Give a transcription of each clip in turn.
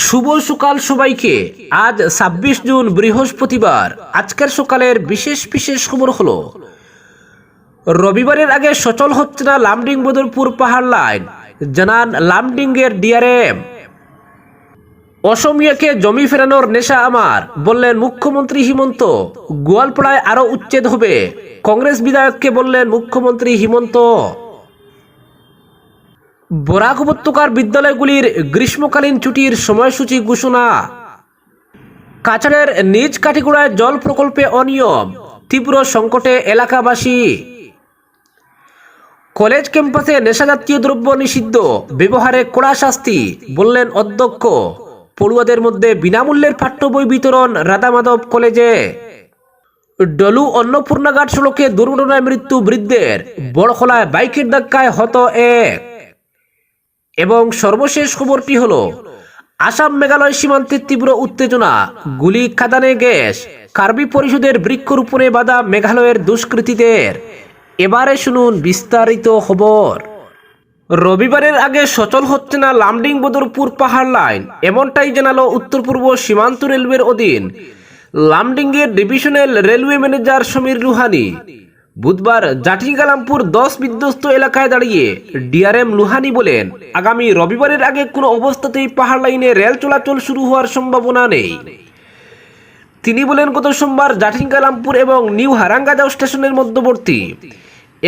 শুভ সকাল সবাইকে। আজ ছাব্বিশ জুন, বৃহস্পতিবার। আজকের সকালের বিশেষ বিশেষ খবর হলো, রবিবারের আগে সচল হচ্ছে না লামডিং বদরপুর পাহাড় লাইন। জানান লামডিংয়ের ডিআরএম। অসমিয়াকে জমি ফেরানোর নেশা আমার, বললেন মুখ্যমন্ত্রী হিমন্ত। গোয়ালপাড়ায় আরও উচ্ছেদ হবে। কংগ্রেস বিধায়ককে বললেন মুখ্যমন্ত্রী হিমন্ত। বরাক উপত্যকার বিদ্যালয়গুলির গ্রীষ্মকালীন ছুটির সময়সূচি ঘোষণা। কাছাড়ের নিজ কাঠিগোড়ায় জল প্রকল্পে অনিয়ম, তীব্র সংকটে এলাকাবাসী। কলেজ ক্যাম্পাসে নেশাজাতীয় দ্রব্য নিষিদ্ধ, ব্যবহারে কড়া শাস্তি, বললেন অধ্যক্ষ। পড়ুয়াদের মধ্যে বিনামূল্যের পাঠ্য বই বিতরণ রাধামাধব কলেজে। ডলু অন্নপূর্ণাঘাট সড়কে দুর্ঘটনায় মৃত্যু বৃদ্ধের, বড়খোলায় বাইকের ধাক্কায় হত এক। এবং সর্বশেষ খবরটি হল, আসাম মেঘালয় সীমান্তে তীব্র উত্তেজনা, গুলি খাদানে গ্যাস, কার্বি পরিষদের বৃক্ষরোপণে বাধা মেঘালয়ের দুষ্কৃতীদের। এবারে শুনুন বিস্তারিত খবর। রবিবারের আগে সচল হচ্ছে না লামডিং বদরপুর পাহাড় লাইন, এমনটাই জানালো উত্তর পূর্ব সীমান্ত রেলওয়ের অধীন। লামডিংয়ের divisional railway manager Samir Ruhani. বুধবার জাটিগালামপুর দশ বিধ্বস্ত এলাকায় দাঁড়িয়ে ডিআরএম লুহানি বলেন, আগামী রবিবারের আগে কোনো অবস্থাতেই পাহাড় লাইনে রেল চলাচল শুরু হওয়ার সম্ভাবনা নেই। তিনি বলেন, গত সোমবার জাটিঙ্গালামপুর এবং নিউ হারাঙ্গাজাও স্টেশনের মধ্যবর্তী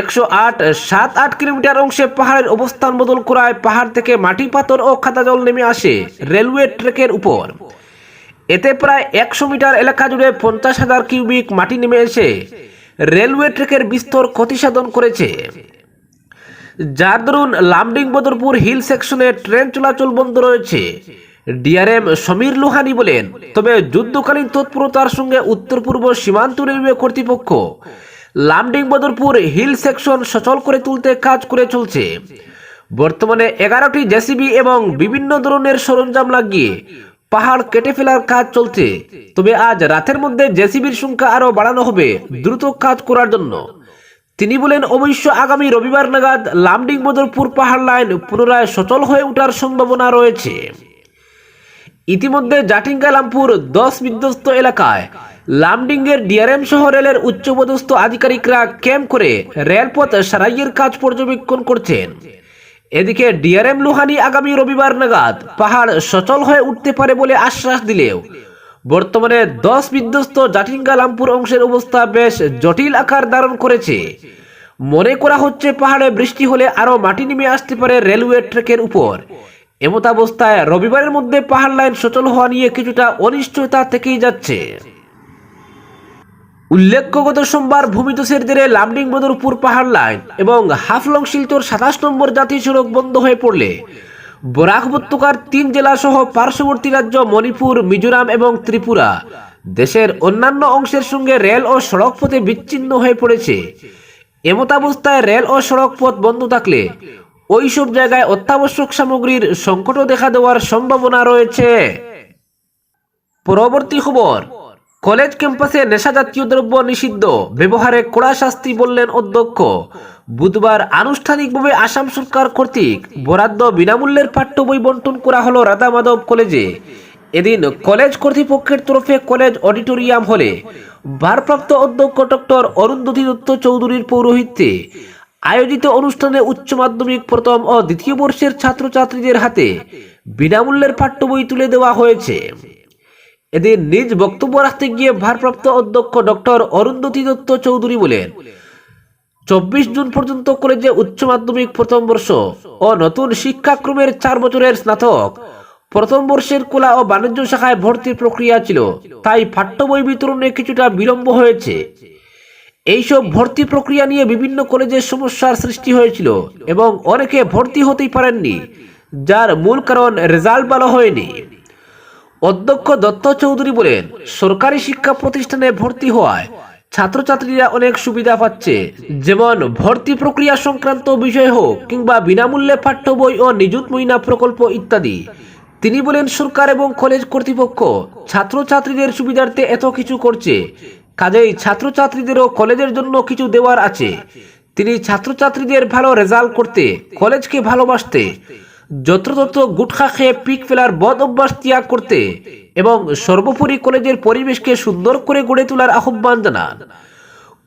একশো আট সাত আট কিলোমিটার অংশে পাহাড়ের অবস্থান বদল করায় পাহাড় থেকে মাটি, পাথর ও খাতা জল নেমে আসে রেলওয়ে ট্র্যাকের উপর। এতে প্রায় একশো মিটার এলাকা জুড়ে পঞ্চাশ হাজার কিউবিক মাটি নেমে এসে রেলওয়ে ট্র্যাকের বিস্তর ক্ষতি সাধন করেছে। যার দরুন লামডিং বদরপুর হিল সেকশনে ট্রেন চলাচল বন্ধ রয়েছে। ডিআরএম সমীর লোহানি বলেন, তবে যুদ্ধকালীন তৎপরতার সঙ্গে উত্তর পূর্ব সীমান্ত রেলওয়ে কর্তৃপক্ষ লামডিং বদরপুর হিল সেকশন সচল করে তুলতে কাজ করে চলছে। বর্তমানে এগারোটি জেসিবি এবং বিভিন্ন ধরনের সরঞ্জাম লাগিয়ে পাহাড় কেটে ফেলার কাজ চলছে। তবে আজ রাতের মধ্যে জেসিবির সংখ্যা আরও বাড়ানো হবে দ্রুত কাজ করার জন্য। তিনি বলেন, অবশ্য আগামী রবিবার নাগাদ লামডিং বদরপুর পাহাড় লাইন পুনরায় সচল হয়ে ওঠার সম্ভাবনা রয়েছে। ইতিমধ্যে জাটিঙ্গালামপুর দশ বিধ্বস্ত এলাকায় লামডিংয়ের ডিআরএম সহ রেলের উচ্চপদস্থ আধিকারিকরা ক্যাম্প করে রেলপথ সারাইয়ের কাজ পর্যবেক্ষণ করছেন। এদিকে ডিআরএম লোহানি আগামী রবিবার নাগাদ পাহাড় সচল হয়ে উঠতে পারে বলে আশ্বাস দিলেও। বর্তমানে দশ বিধ্বস্ত জাটিঙ্গালামপুর অংশের অবস্থা বেশ জটিল আকার ধারণ করেছে। মনে করা হচ্ছে পাহাড়ে বৃষ্টি হলে আরও মাটি নেমে আসতে পারে রেলওয়ে ট্র্যাকের উপর। এমতাবস্থায় রবিবারের মধ্যে পাহাড় লাইন সচল হওয়া নিয়ে কিছুটা অনিশ্চয়তা থেকেই যাচ্ছে। উল্লেখ্য গত সোমবার ভূমিধসের জেরে লামডিং বদরপুর পাহাড় লাইন এবং হাফলং শিলচর সাতাশ নম্বর জাতীয় সড়ক বন্ধ হয়ে পড়লে। বরাক উপত্যকার তিন জেলা সহ পার্শ্ববর্তী রাজ্য মণিপুর, মিজোরাম এবং ত্রিপুরা। দেশের অন্যান্য অংশের সঙ্গে রেল ও সড়ক পথে বিচ্ছিন্ন হয়ে পড়েছে। এমতাবস্থায় রেল ও সড়ক পথ বন্ধ থাকলে ওইসব জায়গায় অত্যাবশ্যক সামগ্রীর সংকটও দেখা দেওয়ার সম্ভাবনা রয়েছে। পরবর্তী খবর কলেজ ক্যাম্পাসে নেশাজাতীয় দ্রব্য নিষিদ্ধ। ব্যবহারে কড়া শাস্তি বললেন অধ্যক্ষ। বুধবার আনুষ্ঠানিকভাবে আসাম সরকার কর্তৃক বরাদ্দ বিনামূল্যের পাঠ্য বই বন্টন করা হলো রাধা মাধব কলেজে। এদিন কলেজ কর্তৃপক্ষের তরফে কলেজ অডিটোরিয়াম হলে ভারপ্রাপ্ত অধ্যক্ষ ডক্টর অরুন্ধতী দত্ত চৌধুরীর পৌরোহিত্যে আয়োজিত অনুষ্ঠানে উচ্চ মাধ্যমিক, প্রথম ও দ্বিতীয় বর্ষের ছাত্রছাত্রীদের হাতে বিনামূল্যের পাঠ্য বই তুলে দেওয়া হয়েছে। এদিন নিজ বক্তব্য রাখতে গিয়ে ভারপ্রাপ্ত অধ্যক্ষ ডক্টর অরুন্ধতী দত্ত চৌধুরী বলেন, চব্বিশ জুন পর্যন্ত কলেজে উচ্চ মাধ্যমিক প্রথম বর্ষ ও নতুন শিক্ষাক্রমের চার বছরের স্নাতক। প্রথম বর্ষের কলা ও বাণিজ্য শাখায় ভর্তির প্রক্রিয়া ছিল, তাই পাঠ্য বই বিতরণে কিছুটা বিলম্ব হয়েছে। এইসব ভর্তি প্রক্রিয়া নিয়ে বিভিন্ন কলেজে সমস্যার সৃষ্টি হয়েছিল এবং অনেকে ভর্তি হতেই পারেননি, যার মূল কারণ রেজাল্ট ভালো হয়নি। অধ্যক্ষ দত্ত চৌধুরী বলেন, সরকারি শিক্ষা প্রতিষ্ঠানে ভর্তি হওয়ায় ছাত্রছাত্রীরা অনেক সুবিধা পাচ্ছে। যেমন, ভর্তি প্রক্রিয়া সংক্রান্ত বিষয় হোক কিংবা বিনামূল্যে পাঠ্য বই ও নিযুত মহিনা প্রকল্প ইত্যাদি। তিনি বলেন, সরকার এবং কলেজ কর্তৃপক্ষ ছাত্রছাত্রীদের সুবিধার্থে এত কিছু করছে। কাজেই ছাত্রছাত্রীদেরও কলেজের জন্য কিছু দেওয়ার আছে। তিনি ছাত্রছাত্রীদের ভালো রেজাল্ট করতে, কলেজকে ভালোবাসতে যত্রতত্র গুটখা খেয়ে পিক ফেলার বদ অভ্যাস ত্যাগ করতে এবং সর্বোপরি কলেজের পরিবেশকে সুন্দর করে গড়ে তোলার আহ্বান জানান।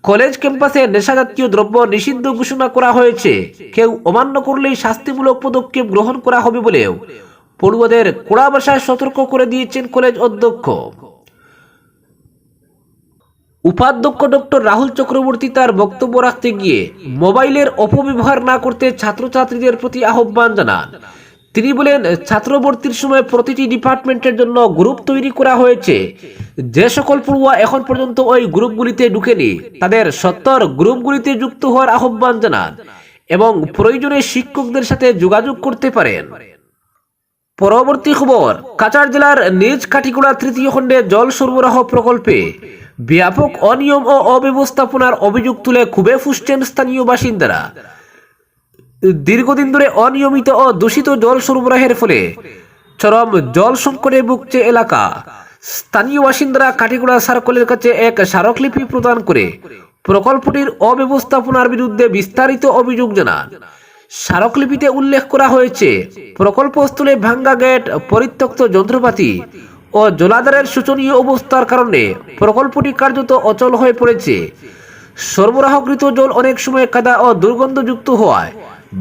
কলেজ ক্যাম্পাসে নেশাজাতীয় দ্রব্য নিষিদ্ধ ঘোষণা করা হয়েছে। কেউ অমান্য করলেই শাস্তিমূলক পদক্ষেপ গ্রহণ করা হবে বলেও পড়ুয়াদের কড়া ভাষায় সতর্ক করে দিয়েছেন কলেজ অধ্যক্ষ। উপাধ্যক্ষ ডক্টর রাহুল চক্রবর্তী তার বক্তব্য রাখতে গিয়ে মোবাইলের অপব্যবহার না করতে ছাত্রছাত্রীদের প্রতি আহ্বান জানান। তিনি বলেন ছাত্রভর্তির সময় প্রতিটি ডিপার্টমেন্টের জন্য গ্রুপ তৈরি করা হয়েছে। যে সকল পড়ুয়া এখন পর্যন্ত ওই গ্রুপগুলিতে ঢুকেনি, তাদের সত্তর গ্রুপগুলিতে যুক্ত হওয়ার আহ্বান জানান এবং প্রয়োজনে শিক্ষকদের সাথে যোগাযোগ করতে পারেন। পরবর্তী খবর, কাছাড় জেলার নিজ কাটিকুড়া তৃতীয় খণ্ডে জল সরবরাহ প্রকল্পে ব্যাপক অনিয়ম ও অব্যবস্থাপনার অভিযোগ তুলে খুবই ফুসছেন স্থানীয় বাসিন্দারা। দীর্ঘদিন ধরে অনিয়মিত ও দূষিত জল সরবরাহের ফলে চরম জল সংকটে ভুগছে এলাকা। স্থানীয় বাসিন্দারা কাটিগুড়া সার্কলের কাছে এক স্মারকলিপি প্রদান করে প্রকল্পটির অব্যবস্থাপনার বিরুদ্ধে বিস্তারিত অভিযোগ জানান। স্মারকলিপিতে উল্লেখ করা হয়েছে, প্রকল্পস্থলে ভাঙ্গা গেট, পরিত্যক্ত যন্ত্রপাতি ও জলাধারের শোচনীয় অবস্থার কারণে প্রকল্পটি কার্যত অচল হয়ে পড়েছে। সরবরাহকৃত জল অনেক সময় কাদা ও দুর্গন্ধযুক্ত হওয়ায়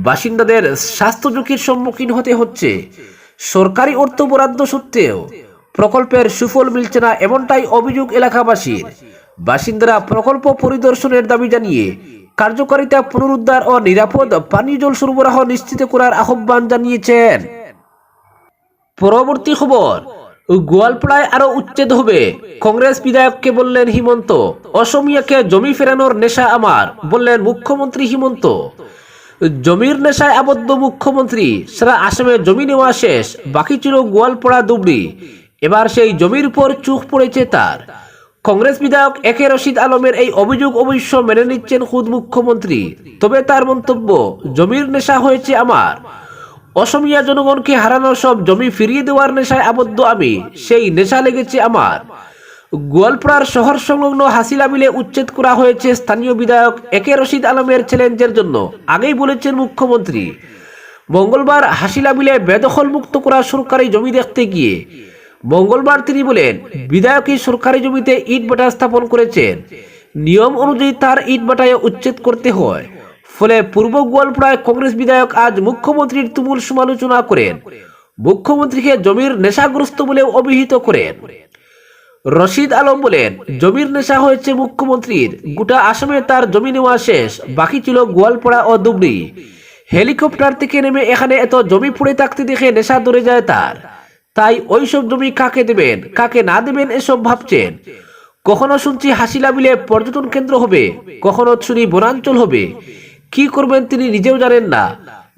বাসিন্দাদের স্বাস্থ্য ঝুঁকির সম্মুখীন হতে হচ্ছে। সরকারি অর্থ বরাদ্দ সত্ত্বেও প্রকল্পের সুফল মিলছে না এমনটাই অভিযোগ এলাকাবাসীর। বাসিন্দারা প্রকল্প পরিদর্শনের দাবি জানিয়ে কার্যকারিতা পুনরুদ্ধার ও নিরাপদ পানীয় জল সরবরাহ নিশ্চিত করার আহ্বান জানিয়েছেন। পরবর্তী খবর গোয়ালপাড়ায় আরও উচ্ছেদ হবে। কংগ্রেস বিধায়ককে বললেন হিমন্ত, অসমিয়াকে জমি ফেরানোর নেশা আমার, বললেন মুখ্যমন্ত্রী হিমন্ত। জমির নেশায় আবদ্ধ মুখ্যমন্ত্রী, সারা আসামে জমি নেওয়া শেষ, বাকি ছিল গোয়ালপাড়া দুবড়ি। এবার সেই জমির উপর চোখ পড়েছে তার। কংগ্রেস বিধায়ক একে রশিদ আলমের এই অভিযোগ অবশ্য মেনে নিচ্ছেন খুদ মুখ্যমন্ত্রী। তবে তার মন্তব্য, জমির নেশা হয়েছে আমার। অসমিয়া জনগণকে হারানো সব জমি ফিরিয়ে দেওয়ার নেশায় আবদ্ধ আমি, সেই নেশা লেগেছে আমার। গোয়ালপাড়ার শহর সংলগ্ন হাসিলা মিলে উচ্ছেদ করা হয়েছে স্থানীয় বিধায়ক একে রশিদ আলমের চ্যালেঞ্জের জন্য, আগেই বলেছেন মুখ্যমন্ত্রী। মঙ্গলবার হাসিলা মিলে বেদখল মুক্ত করা সরকারি জমি দেখতে গিয়ে, মঙ্গলবার তিনি বলেন বিধায়কই সরকারি জমিতে ইট ভাটা স্থাপন করেছেন। নিয়ম অনুযায়ী তার ইট ভাটায় উচ্ছেদ করতে হয়। ফলে পূর্ব গোয়ালপাড়ায় কংগ্রেস বিধায়ক আজ মুখ্যমন্ত্রীর তুমুল সমালোচনা করেন। মুখ্যমন্ত্রীকে জমির নেশাগ্রস্ত বলে অভিহিত করেন। রশিদ আলম বলেন, জমির নেশা হয়েছে মুখ্যমন্ত্রীর। গোটা আসামে তার জমি নেওয়া শেষ। বাকি ছিল গোয়ালপাড়া ও দুবড়ি হেলিকপ্টার থেকে নেমে এখানে এত জমি পড়ে থাকতে দেখে নেশা ধরে যায় তার। তাই ওইসব জমি কাকে দেবেন, কাকে না দেবেন এসব ভাবছেন। কখনো শুনছি হাসিলা বিলে পর্যটন কেন্দ্র হবে, কখনো শুনি বনাঞ্চল হবে। কি করবেন তিনি নিজেও জানেন না।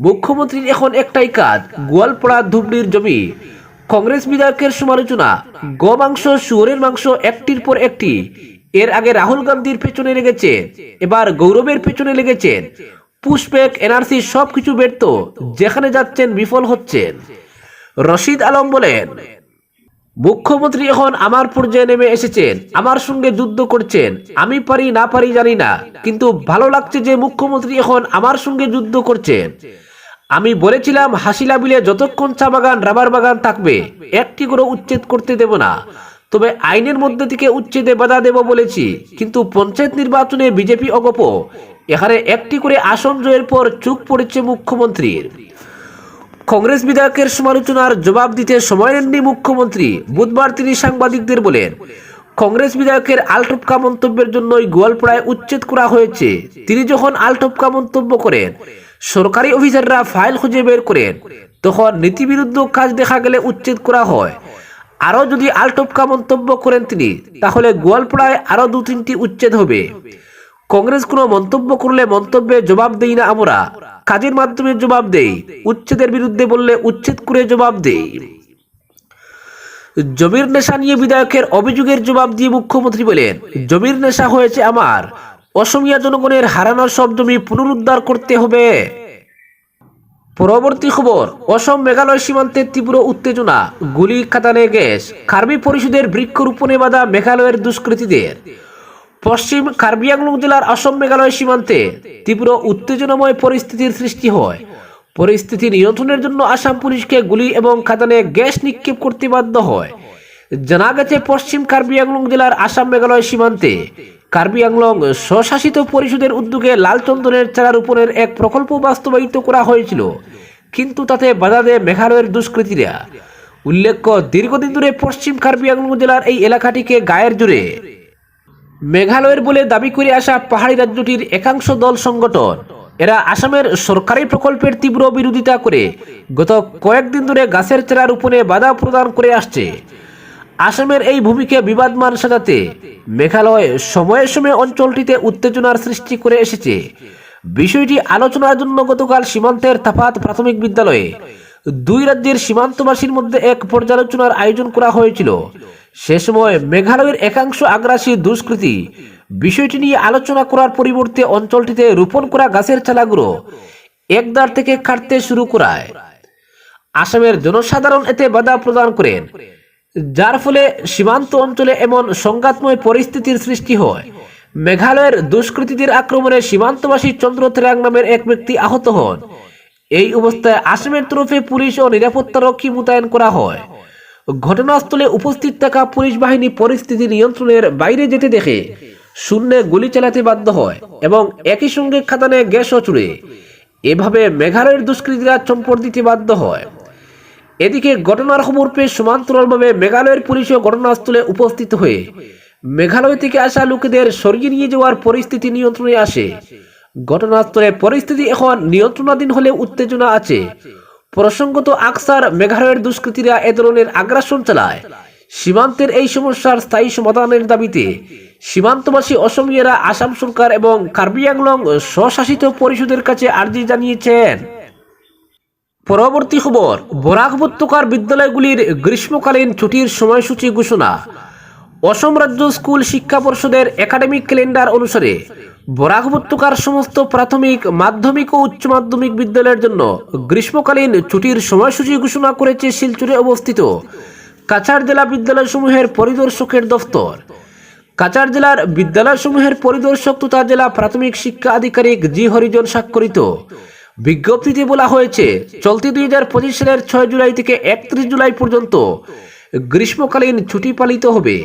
মুখ্যমন্ত্রীর এখন একটাই কাজ, গোয়ালপাড়া ধুবড়ির জমি। কংগ্রেস বিধায়কের সমালোচনা, গ মাংস, শুয়োরের মাংস একটির পর একটি। এর আগে রাহুল গান্ধীর পেছনে লেগেছেন এবার গৌরবের পেছনে লেগেছেন পুষ্পেক এনআরসি সবকিছু ব্যর্থ, যেখানে যাচ্ছেন বিফল হচ্ছেন। রশিদ আলম বলেন মুখ্যমন্ত্রী এখন আমার পর্যায়ে নেমে এসেছেন, আমার সঙ্গে যুদ্ধ করছেন। আমি পারি, না পারি জানি না, কিন্তু ভালো লাগছে যে মুখ্যমন্ত্রী এখন আমার সঙ্গে যুদ্ধ করছেন। আমি বলেছিলাম, হাসিলা বিলে যতক্ষণ চা বাগান, রাবার বাগান থাকবে, একটি করে উচ্ছেদ করতে দেব না। তবে আইনের মধ্যে থেকে উচ্ছেদে বাধা দেব বলেছি, কিন্তু পঞ্চায়েত নির্বাচনে বিজেপি অগপ। এখানে একটি করে আসন জয়ের পর চুপ পড়েছে মুখ্যমন্ত্রীর। কংগ্রেস বিধায়কের সমালোচনার জবাব দিতে সময় নেননি মুখ্যমন্ত্রী। বুধবার তিনি সাংবাদিকদের বলেন, কংগ্রেস বিধায়কের আলটপকা মন্তব্যের জন্যই গোয়ালপাড়ায় উচ্ছেদ করা হয়েছে। তিনি যখন আলটপকা মন্তব্য করেন, সরকারি অফিসাররা ফাইল খুঁজে বের করেন, তখন নীতিবিরুদ্ধ কাজ দেখা গেলে উচ্ছেদ করা হয়। আরও যদি আলটপকা মন্তব্য করেন তিনি, তাহলে গোয়ালপাড়ায় আরও দু তিনটি উচ্ছেদ হবে। কংগ্রেস কোনো মন্তব্য করলে মন্তব্যে জবাব দেই না আমরা। কাজের মাধ্যমে জবাব দেই। উচ্ছেদের বিরুদ্ধে বললে উচ্ছেদ করে জবাব দেই। জমির নেশা নিয়ে বিধায়কের অভিযোগের জবাব দিয়ে মুখ্যমন্ত্রী বলেন, জমির নেশা হয়েছে আমার। অসমিয়া জনগণের হারানো সব জমি পুনরুদ্ধার করতে হবে। পরবর্তী খবর, অসম মেঘালয় সীমান্তে তীব্র উত্তেজনা, গুলি কাতানে গ্যাস কার্বি পরিষদের বৃক্ষরোপণে বাধা মেঘালয়ের দুষ্কৃতীদের। পশ্চিম কার্বি আংলং জেলার অসম মেঘালয় সীমান্তে তীব্র উত্তেজনাময় পরিস্থিতির সৃষ্টি হয়। পরিস্থিতি নিয়ন্ত্রণের জন্য আসাম পুলিশকে গুলি এবং খাদানে গ্যাস নিক্ষেপ করতে বাধ্য হয়। জানা গেছে, পশ্চিম কার্বি আংলং জেলার আসাম মেঘালয় সীমান্তে কার্বি আংলং স্বশাসিত পরিষদের উদ্যোগে লাল চন্দনের চারা রোপণের এক প্রকল্প বাস্তবায়িত করা হয়েছিল, কিন্তু তাতে বাধা দেয় মেঘালয়ের দুষ্কৃতীরা। উল্লেখ্য, দীর্ঘদিন ধরে পশ্চিম কার্বি আংলং জেলার এই এলাকাটিকে গায়ের জুড়ে মেঘালয়ের বলে দাবি করে আসা পাহাড়ি রাজ্যটির একাংশ দল সংগঠন। এরা আসামের সরকারি প্রকল্পের তীব্র বিরোধিতা করে গত কয়েকদিন ধরে গাছের চারা রোপণে বাধা প্রদান করে আসছে। আসামের এই ভূমিকে বিবাদমান সাজাতে মেঘালয় সময়ে সময়ে অঞ্চলটিতে উত্তেজনার সৃষ্টি করে এসেছে। বিষয়টি আলোচনার জন্য গতকাল সীমান্তের তাপাত প্রাথমিক বিদ্যালয়ে দুই রাজ্যের সীমান্তবাসীর মধ্যে এক পর্যালোচনার আয়োজন করা হয়েছিল। সে সময় মেঘালয়ের একাংশ আগ্রাসী দুষ্কৃতী বিষয়টি নিয়ে আলোচনা করার পরিবর্তে অঞ্চলটিতে রোপণ করা গাছের চালাগুলো একদার থেকে কাটতে শুরু করায়। আসামের জনসাধারণ এতে বাধা প্রদান করেন, যার ফলে সীমান্ত অঞ্চলে এমন সংঘাতময় পরিস্থিতির সৃষ্টি হয়। মেঘালয়ের দুষ্কৃতীদের আক্রমণে সীমান্তবাসী চন্দ্র তেরাং নামের এক ব্যক্তি আহত হন। এই অবস্থায় আসামের তরফে পুলিশ ও নিরাপত্তা রক্ষী মোতায়েন করা হয়। ঘটনাস্থলে উপস্থিত থাকা পুলিশ বাহিনী পরিস্থিতি নিয়ন্ত্রণের বাইরে যেতে দেখে শূন্যে গুলি চালাতে বাধ্য হয় এবং একই সঙ্গে খাদানে গ্যাসও চুড়ে এভাবে মেঘালয়ের দুষ্কৃতীরা চম্পট দিতে বাধ্য হয়। এদিকে ঘটনার খবর পেয়ে সমান্তরালভাবে মেঘালয়ের পুলিশও ঘটনাস্থলে উপস্থিত হয়ে মেঘালয় থেকে আসা লোকেদের সরিয়ে নিয়ে যাওয়ার পরিস্থিতি নিয়ন্ত্রণে আসে। ঘটনাস্থলে পরিস্থিতি এখন নিয়ন্ত্রণাধীন হলে উত্তেজনা আছে। প্রসঙ্গত আকসার মেঘালয়ের দুষ্কৃতীরা এ ধরনের আগ্রাসন চালায়। সীমান্তের এই সমস্যার স্থায়ী সমাধানের দাবিতে সীমান্তবাসী অসমিয়ারা আসাম সরকার এবং কার্বি আংলং স্বশাসিত পরিষদের কাছে আর্জি জানিয়েছেন। পরবর্তী খবর, বরাক উপত্যকার বিদ্যালয়গুলির গ্রীষ্মকালীন ছুটির সময়সূচি ঘোষণা। অসম রাজ্য স্কুল শিক্ষা পর্ষদের একাডেমিক ক্যালেন্ডার অনুসারে বরাক উপত্যকার সমস্ত প্রাথমিক, মাধ্যমিক ও উচ্চ মাধ্যমিক বিদ্যালয়ের জন্য গ্রীষ্মকালীন ছুটির সময়সূচি ঘোষণা করেছে শিলচরে অবস্থিত কাছাড় জেলা বিদ্যালয়সমূহের পরিদর্শকের দফতর। কাছাড় জেলার বিদ্যালয়সমূহের পরিদর্শক তথা জেলা প্রাথমিক শিক্ষা আধিকারিক জি হরিজন স্বাক্ষরিত। বিজ্ঞপ্তিতে বলা হয়েছে, চলতি দুই হাজার পঁচিশ সালের ছয় জুলাই থেকে একত্রিশ জুলাই পর্যন্ত গ্রীষ্মকালীন ছুটি পালিত হবে।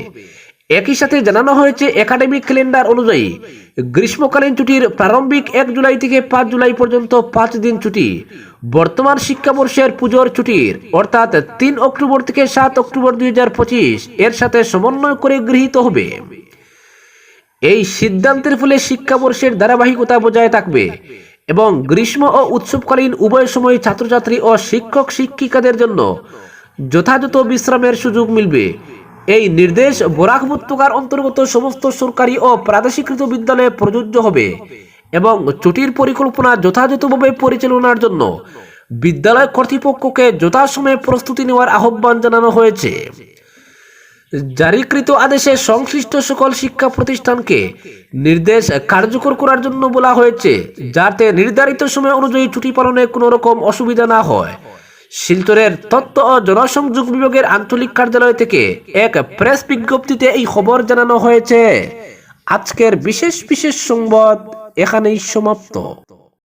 একই সাথে জানানো হয়েছে, একাডেমিক ক্যালেন্ডার অনুযায়ী গ্রীষ্মকালীন ছুটির প্রারম্ভিক এক জুলাই থেকে পাঁচ জুলাই পর্যন্ত পাঁচ দিন ছুটি। বর্তমান শিক্ষাবর্ষের পুজোর ছুটির, অর্থাৎ তিন অক্টোবর থেকে সাত অক্টোবর দুই হাজার পঁচিশ, এর সাথে সমন্বয় করে গৃহীত হবে। এই সিদ্ধান্তের ফলে শিক্ষাবর্ষের ধারাবাহিকতা বজায় থাকবে এবং গ্রীষ্ম ও উৎসবকালীন উভয় সময় ছাত্রছাত্রী ও শিক্ষক শিক্ষিকাদের জন্য যথাযথ বিশ্রামের সুযোগ মিলবে। এই নির্দেশ বরাক উপত্যকার অন্তর্গত সমস্ত সরকারি ও প্রাদেশিকৃত বিদ্যালয়ে প্রযোজ্য হবে এবং ছুটির পরিকল্পনা যথাযথভাবে পরিচালনার জন্য বিদ্যালয় কর্তৃপক্ষকে যথাসময়ে প্রস্তুতি নেওয়ার আহ্বান জানানো হয়েছে। জারিকৃত আদেশে সংশ্লিষ্ট সকল শিক্ষা প্রতিষ্ঠানকে নির্দেশ কার্যকর করার জন্য বলা হয়েছে, যাতে নির্ধারিত সময় অনুযায়ী ছুটি পালনে কোনো রকম অসুবিধা না হয়। শিলচরের তত্ত্ব ও জনসংযোগ বিভাগের আঞ্চলিক কার্যালয় থেকে এক প্রেস বিজ্ঞপ্তিতে এই খবর জানানো হয়েছে। আজকের বিশেষ বিশেষ সংবাদ এখানেই সমাপ্ত।